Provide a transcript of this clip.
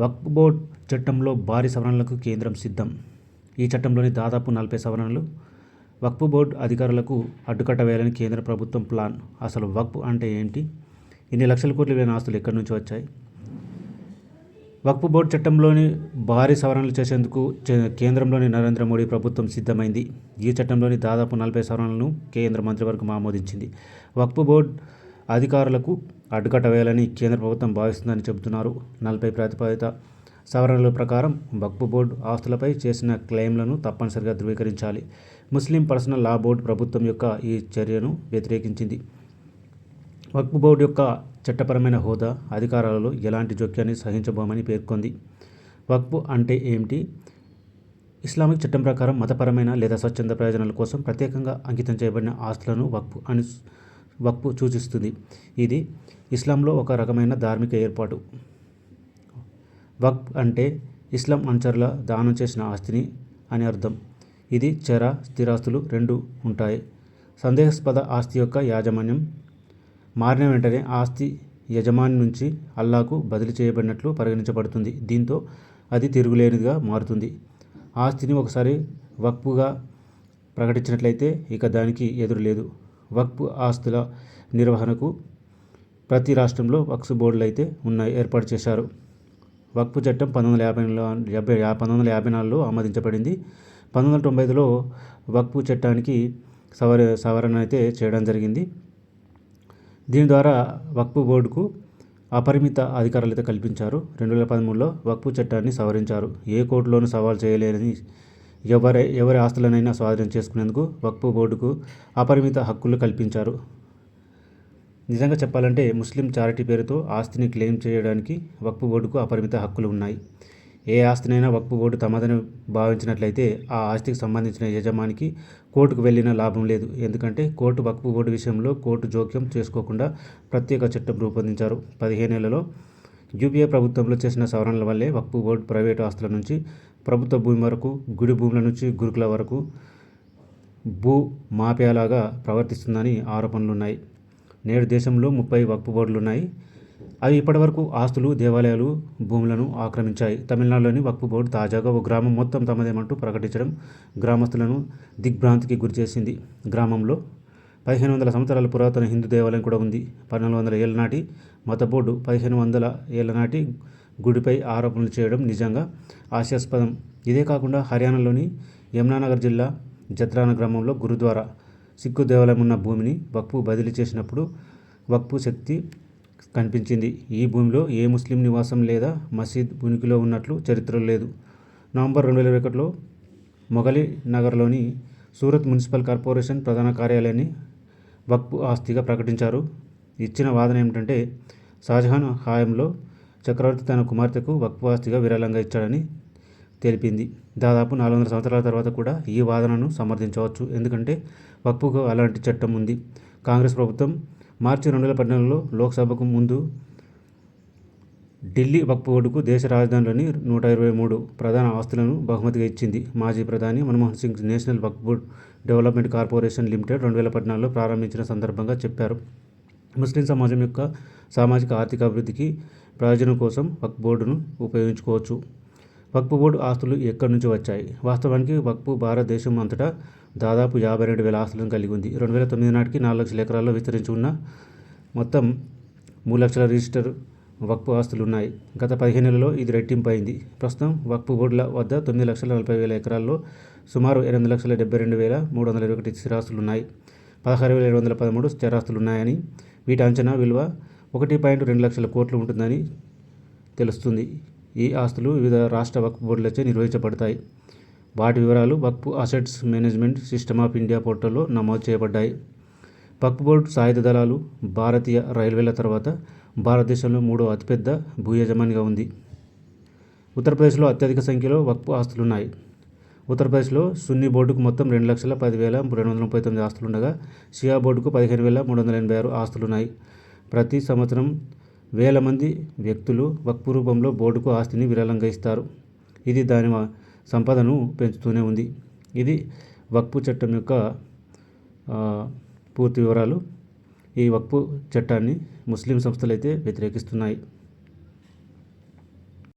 వక్ఫ్ board చట్టంలో భారీ సవరణలకు కేంద్రం సిద్ధం. ఈ చట్టంలోని దాదాపు నలభై సవరణలు వక్ఫ్ బోర్డు అధికారులకు అడ్డుకట్ట వేయాలని కేంద్ర ప్రభుత్వం ప్లాన్. అసలు వక్ఫ్ అంటే ఏంటి? ఇన్ని లక్షల కోట్ల విలువైన ఆస్తులు ఎక్కడి నుంచి వచ్చాయి? వక్ఫ్ బోర్డు చట్టంలోని భారీ సవరణలు చేసేందుకు చే- కేంద్రంలోని నరేంద్ర మోడీ ప్రభుత్వం సిద్ధమైంది. ఈ చట్టంలోని దాదాపు నలభై సవరణలను కేంద్ర మంత్రివర్గం ఆమోదించింది. వక్ఫ్ బోర్డు అధికారులకు అడ్డుకట్ట వేయాలని కేంద్ర ప్రభుత్వం భావిస్తుందని చెబుతున్నారు. నలభై ప్రతిపాదిత సవరణల ప్రకారం వక్ఫ్ బోర్డు ఆస్తులపై చేసిన క్లెయిమ్లను తప్పనిసరిగా ధృవీకరించాలి. ముస్లిం పర్సనల్ లా బోర్డు ప్రభుత్వం యొక్క ఈ చర్యను వ్యతిరేకించింది. వక్ఫ్ బోర్డు యొక్క చట్టపరమైన హోదా అధికారాలలో ఎలాంటి జోక్యాన్ని సహించబోమని పేర్కొంది. వక్ఫ్ అంటే ఏమిటి? ఇస్లామిక్ చట్టం ప్రకారం మతపరమైన లేదా స్వచ్ఛంద ప్రయోజనాల కోసం ప్రత్యేకంగా అంకితం చేయబడిన ఆస్తులను వక్ఫ్ అని వక్ఫ్ సూచిస్తుంది. ఇది ఇస్లాంలో ఒక రకమైన ధార్మిక ఏర్పాటు. వక్ఫ్ అంటే ఇస్లాం అనుచరుల దానం చేసిన ఆస్తిని అని అర్థం. ఇది చర స్థిరాస్తులు రెండు ఉంటాయి. సందేహాస్పద ఆస్తి యొక్క యాజమాన్యం మారిన వెంటనే ఆస్తి యజమాని నుంచి అల్లాకు బదిలీ చేయబడినట్లు పరిగణించబడుతుంది. దీంతో అది తిరుగులేనిదిగా మారుతుంది. ఆస్తిని ఒకసారి వక్ఫ్గా ప్రకటించినట్లయితే ఇక దానికి ఎదురు లేదు వక్ఫ్ ఆస్తుల నిర్వహణకు ప్రతి రాష్ట్రంలో వక్ఫ్ బోర్డులు అయితే ఉన్నాయి ఏర్పాటు చేశారు. వక్ఫ్ చట్టం పంతొమ్మిది వందల యాభైలో యాభై పంతొమ్మిది వందల యాభై నాలుగులో ఆమోదించబడింది. పంతొమ్మిది వందల తొంభై ఐదులో వక్ఫ్ చట్టానికి సవర సవరణ అయితే చేయడం జరిగింది. దీని ద్వారా వక్ఫ్ బోర్డుకు అపరిమిత అధికారాలు అయితే కల్పించారు. రెండు వేల పదమూడులో వక్ఫ్ చట్టాన్ని సవరించారు. ఏ కోర్టులోనూ సవాల్ చేయలేని ఎవరి ఎవరి ఆస్తులనైనా స్వాధీనం చేసుకునేందుకు వక్ఫ్ బోర్డుకు అపరిమిత హక్కులు కల్పించారు. నిజంగా చెప్పాలంటే ముస్లిం చారిటీ పేరుతో ఆస్తిని క్లెయిమ్ చేయడానికి వక్ఫ్ బోర్డుకు అపరిమిత హక్కులు ఉన్నాయి. ఏ ఆస్తినైనా వక్ఫ్ బోర్డు తమదని భావించినట్లయితే ఆ ఆస్తికి సంబంధించిన యజమానికి కోర్టుకు వెళ్ళిన లాభం లేదు. ఎందుకంటే కోర్టు వక్ఫ్ బోర్డు విషయంలో కోర్టు జోక్యం చేసుకోకుండా ప్రత్యేక చట్టం రూపొందించారు. పదిహేనేళ్ళలో యూపీఏ ప్రభుత్వంలో చేసిన సవరణల వల్లే వక్ఫ్ బోర్డు ప్రైవేటు ఆస్తుల నుంచి ప్రభుత్వ భూమి వరకు గుడి భూముల నుంచి గురుకుల వరకు భూ మాఫియాలాగా ప్రవర్తిస్తుందని ఆరోపణలున్నాయి. నేడు దేశంలో ముప్పై వక్ఫ్ బోర్డులు ఉన్నాయి అవి ఇప్పటివరకు ఆస్తులు దేవాలయాలు భూములను ఆక్రమించాయి. తమిళనాడులోని వక్ఫ్ బోర్డు తాజాగా ఒక గ్రామం మొత్తం తమదేమంటూ ప్రకటించడం గ్రామస్తులను దిగ్భ్రాంతికి గురిచేసింది. గ్రామంలో పదిహేను వందల సంవత్సరాల పురాతన హిందూ దేవాలయం కూడా ఉంది. పద్నాలుగు వందల ఏళ్ళ నాటి మత బోర్డు పదిహేను వందల ఏళ్ళ నాటి గుడిపై ఆరోపణలు చేయడం నిజంగా హాస్యాస్పదం. ఇదే కాకుండా హర్యానాలోని యమునానగర్ జిల్లా జత్రాన గ్రామంలో గురుద్వారా సిక్కు దేవాలయం ఉన్న భూమిని వక్పు బదిలీ చేసినప్పుడు వక్పు శక్తి కనిపించింది. ఈ భూమిలో ఏ ముస్లిం నివాసం లేదా మసీద్ ఉనికిలో ఉన్నట్లు చరిత్రలో లేదు. నవంబర్ రెండు వేల ఇరవై ఒకటిలో మొగలి నగర్లోని సూరత్ మున్సిపల్ కార్పొరేషన్ ప్రధాన కార్యాలయాన్ని వక్ఫ్ ఆస్తిగా ప్రకటించారు. ఇచ్చిన వాదన ఏమిటంటే షాజహాన్ హాయంలో చక్రవర్తి తన కుమార్తెకు వక్వాస్తిగా ఆస్తిగా విరాళంగా ఇచ్చాడని తెలిపింది. దాదాపు నాలుగు వందల సంవత్సరాల తర్వాత కూడా ఈ వాదనను సమర్థించవచ్చు. ఎందుకంటే వక్ఫుకు అలాంటి చట్టం ఉంది. కాంగ్రెస్ ప్రభుత్వం మార్చి రెండు వేల పద్నాలుగులో లోక్సభకు ముందు ఢిల్లీ వక్ఫ్ బోర్డుకు దేశ రాజధానిలోని నూట ఇరవై మూడు ప్రధాన ఆస్తులను బహుమతిగా ఇచ్చింది. మాజీ ప్రధాని Manmohan Singh national Waqf board development corporation limited రెండు వేల పద్నాలుగులో ప్రారంభించిన సందర్భంగా చెప్పారు. ముస్లిం సమాజం యొక్క సామాజిక ఆర్థిక అభివృద్ధికి ప్రయోజనం కోసం వక్ఫ్ బోర్డును ఉపయోగించుకోవచ్చు. వక్ఫ్ బోర్డు ఆస్తులు ఎక్కడి నుంచి వచ్చాయి? వాస్తవానికి వక్ఫ్ భారతదేశం అంతటా దాదాపు యాభై రెండు వేల ఆస్తులను కలిగి ఉంది. రెండు వేల తొమ్మిది నాటికి నాలుగు లక్షల ఎకరాల్లో విస్తరించి ఉన్న మొత్తం మూడు లక్షల రిజిస్టర్ వక్ఫ్ ఆస్తులు ఉన్నాయి గత పదిహేను నెలల్లో ఇది రెట్టింపు అయింది. ప్రస్తుతం వక్ఫ్ బోర్డుల వద్ద తొమ్మిది లక్షల నలభై వేల ఎకరాల్లో సుమారు ఎనిమిది లక్షల డెబ్బై రెండు వేల మూడు వందల ఇరవై ఒకటి స్థిరాస్తులు ఉన్నాయి పదహారు వేల ఏడు వందల పదమూడు స్థిరాస్తులు ఉన్నాయని వీటి అంచనా విలువ ఒకటి పాయింట్ రెండు లక్షల కోట్లు ఉంటుందని తెలుస్తుంది. ఈ ఆస్తులు వివిధ రాష్ట్ర వక్ఫ్ బోర్డులచే నిర్వహించబడతాయి. వాటి వివరాలు Waqf assets management system of India పోర్టల్లో నమోదు చేయబడ్డాయి. వక్ఫ్ బోర్డు సాయుధ దళాలు భారతీయ రైల్వేల తర్వాత భారతదేశంలో మూడో అతిపెద్ద భూ యజమానిగా ఉంది. ఉత్తరప్రదేశ్లో అత్యధిక సంఖ్యలో వక్ఫ్ ఆస్తులున్నాయి. ఉత్తరప్రదేశ్లో సున్నీ బోర్డుకు మొత్తం రెండు లక్షల పదివేల రెండు వందల ముప్పై తొమ్మిది ఆస్తులు ఉండగా షియా బోర్డుకు పదిహేను వేల మూడు వందల ఎనభై ఆరు ఆస్తులున్నాయి. ప్రతి సంవత్సరం వేల మంది వ్యక్తులు వక్ఫ్ రూపంలో బోర్డుకు ఆస్తిని విరాళంగా ఇస్తారు ఇది దాని సంపదను పెంచుతూనే ఉంది. ఇది వక్ఫ్ చట్టం యొక్క పూర్తి వివరాలు. ఈ వక్ఫ్ చట్టాన్ని ముస్లిం సంస్థలు అయితే వ్యతిరేకిస్తున్నాయి.